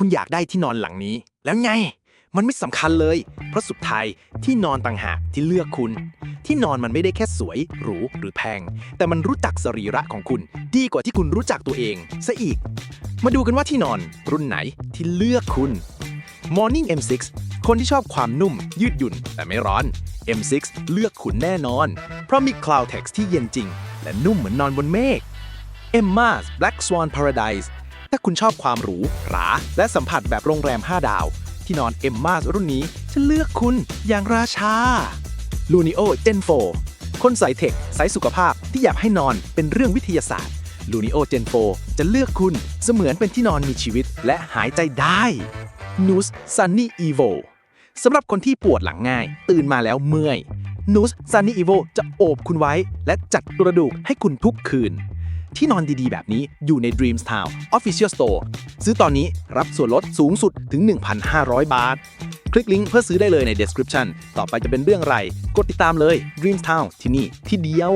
คุณอยากได้ที่นอนหลังนี้ แล้วไง มันไม่สำคัญเลย เพราะสุดท้ายที่นอนต่างหากที่เลือกคุณ ที่นอนมันไม่ได้แค่สวย หรู หรือแพง แต่มันรู้จักสรีระของคุณ ดีกว่าที่คุณรู้จักตัวเองซะอีก มาดูกันว่าที่นอนรุ่นไหนที่เลือกคุณ Morning M6 คนที่ชอบความนุ่ม ยืดหยุ่น แต่ไม่ร้อน M6 เลือกคุณแน่นอน เพราะมี Cloud Text ที่เย็นจริง และนุ่มเหมือนนอนบนเมฆ Emma's Black Swan Paradise ถ้าคุณชอบความหรูหราและสัมผัสแบบโรงแรม 5 ดาว ที่นอน Emma's รุ่นนี้จะเลือกคุณอย่างราชา Lunio Gen 4คนสายเทคสายสุขภาพที่อยากให้นอนเป็นเรื่องวิทยาศาสตร์ Lunio Gen 4จะเลือกคุณเสมือนเป็นที่นอนมีชีวิตและหายใจได้ n u s Sunny Evo สำหรับคนที่ปวดหลังง่าย ตื่นมาแล้วเมื่อย n u s Sunny Evo จะโอบคุณไว้ และจัดกระดูกให้คุณทุกคืน ที่นอนดีๆ แบบนี้อยู่ใน Dreams Town Official Store ซื้อตอนนี้รับส่วนลดสูงสุดถึง 1,500 บาท คลิกลิงก์เพื่อซื้อได้เลยใน description ต่อไปจะเป็นเรื่องอะไร กดติดตามเลย Dreams Town ที่นี่ที่เดียว